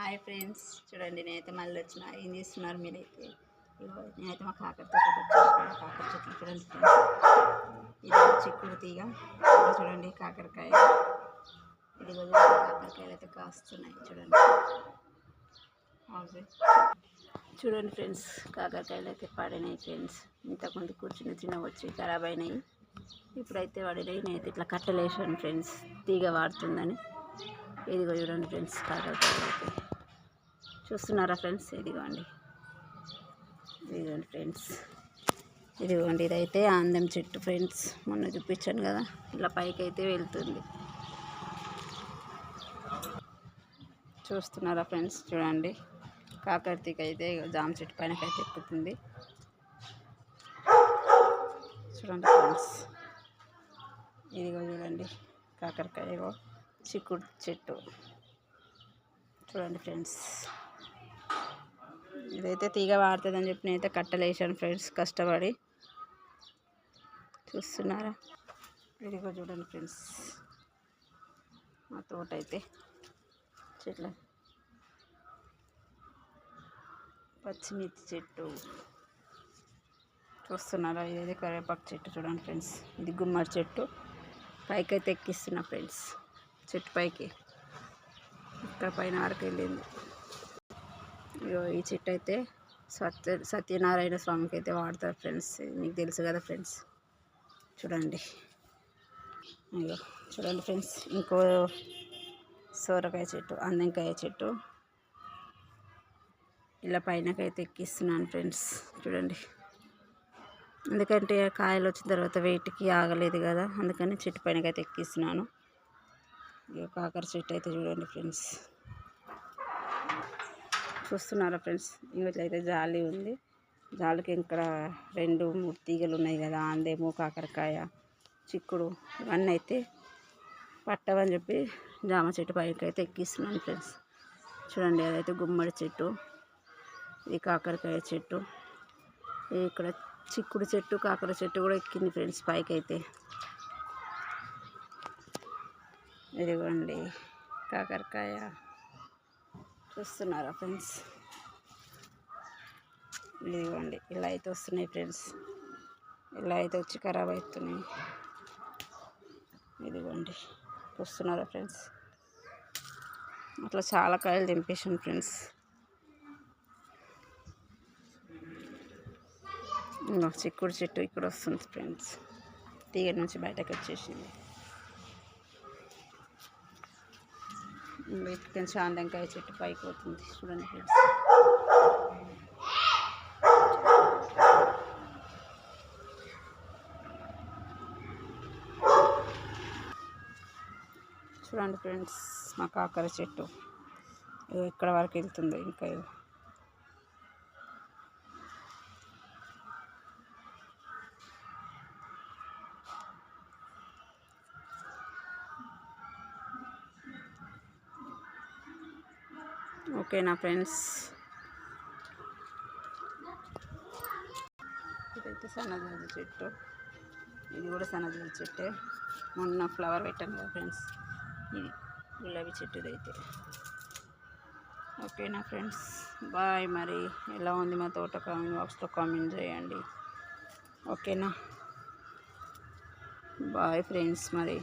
Hi friends చూడండి నేనైతే మళ్ళీ వచ్చిన. ఏం చేస్తున్నారు మీరైతే? ఇదిగో నేనైతే మా కాకర తోటకి కాకర చెట్లు చూడండి ఫ్రెండ్స్. ఇది చిక్కుడు తీగ. చూడండి కాకరకాయ ఇది చూడండి కాకరకాయలు అయితే కాస్తున్నాయి చూడండి. చూడండి ఫ్రెండ్స్ కాకరకాయలు అయితే పడినాయి ఫ్రెండ్స్. ఇంతకుముందు కూర్చుని చిన్న వచ్చి ఖరాబ్ అయినాయి. ఇప్పుడైతే పడినాయి నేనైతే ఇట్లా కట్టలేసాను ఫ్రెండ్స్. తీగ వాడుతుందని. ఇదిగో చూడండి ఫ్రెండ్స్ కాకరకాయలు అయితే. చూస్తున్నారా ఫ్రెండ్స్? ఇదిగోండి. ఇదిగోండి ఫ్రెండ్స్. ఇదిగోండి ఇదైతే ఆందం చెట్టు ఫ్రెండ్స్. మొన్న చూపించాను కదా ఇలా పైకి అయితే వెళ్తుంది. చూస్తున్నారా ఫ్రెండ్స్? చూడండి. కాకరతీక అయితే జామ చెట్టు పైనకైతే ఎక్కుతుంది. చూడండి ఫ్రెండ్స్. ఇదిగో చూడండి కాకరకాయ ఇగో. చిక్కుడు చెట్టు. చూడండి ఫ్రెండ్స్. ఇదైతే తీగ వాడుతుందని చెప్పి నేనైతే కట్టలేసాను ఫ్రెండ్స్ కష్టపడి. చూస్తున్నారా? ఇదిగో చూడండి ఫ్రెండ్స్. మా తోట అయితే చెట్ల పచ్చిమిర్చి చెట్టు. చూస్తున్నారా? ఇదైతే కరివేపాకు చెట్టు చూడండి ఫ్రెండ్స్. ఇది గుమ్మడి చెట్టు. పైకైతే ఎక్కిస్తున్నా ఫ్రెండ్స్. చెట్టు పైకి. ఇక్కడ పైన వరకు వెళ్ళింది. ఈ చెట్టు అయితే సత్య సత్యనారాయణ స్వామికి అయితే వాడతారు ఫ్రెండ్స్. మీకు తెలుసు కదా ఫ్రెండ్స్. చూడండి. అయ్యో చూడండి ఫ్రెండ్స్. ఇంకో సోరకాయ చెట్టు అందంకాయ చెట్టు. ఇలా పైనకైతే ఎక్కిస్తున్నాను ఫ్రెండ్స్. చూడండి. ఎందుకంటే కాయలు వచ్చిన తర్వాత వెయిట్కి ఆగలేదు కదా. అందుకని చెట్టు పైనకైతే ఎక్కిస్తున్నాను. కాకర చెట్టు అయితే చూడండి ఫ్రెండ్స్. చూస్తున్నారా ఫ్రెండ్స్? ఇంకొట్లయితే జాలి ఉంది. జాలికి ఇక్కడ రెండు మూడు తీగలు ఉన్నాయి కదా అందేమో కాకరకాయ చిక్కుడు ఇవన్నీ అయితే పట్టవని చెప్పి జామ చెట్టు పైకి అయితే ఎక్కిస్తున్నాను ఫ్రెండ్స్. చూడండి అదైతే గుమ్మడి చెట్టు ఇది కాకరకాయ చెట్టు ఇక్కడ చిక్కుడు చెట్టు కాకర చెట్టు కూడా ఎక్కింది ఫ్రెండ్స్ పైకి అయితే. ఇదిగోండి కాకరకాయ చూస్తున్నారా ఫ్రెండ్స్? ఇదిగోండి ఇలా అయితే వస్తున్నాయి ఫ్రెండ్స్. ఇలా అయితే వచ్చి ఖరాబ్ అవుతున్నాయి. ఇదిగోండి చూస్తున్నారా ఫ్రెండ్స్? అట్లా చాలా కాయలు దింపేసాను ఫ్రెండ్స్. చిక్కుడు చెట్టు ఇక్కడ వస్తుంది ఫ్రెండ్స్. తీగ నుంచి బయటకు వచ్చేసింది. ఇక్కడ నుంచి చెట్టు పైకి పోతుంది. చూడండి ఫ్రెండ్స్. చూడండి ఫ్రెండ్స్ మా కాకర చెట్టు. ఇక్కడ వరకు వెళ్తుంది ఇంకా ఓకేనా ఫ్రెండ్స్. ఇదైతే సన్నజాజి చెట్టు. ఇది కూడా సన్నజాజి చెట్టే. మొన్న ఫ్లవర్ పెట్టాను కదా ఫ్రెండ్స్. ఇది గులాబీ చెట్టు ఇదైతే. ఓకేనా ఫ్రెండ్స్. బాయ్ మరి. ఎలా ఉంది మా తోట? కామెంట్ బాక్స్లో కామెంట్ చేయండి. ఓకేనా? బాయ్ ఫ్రెండ్స్ మరి.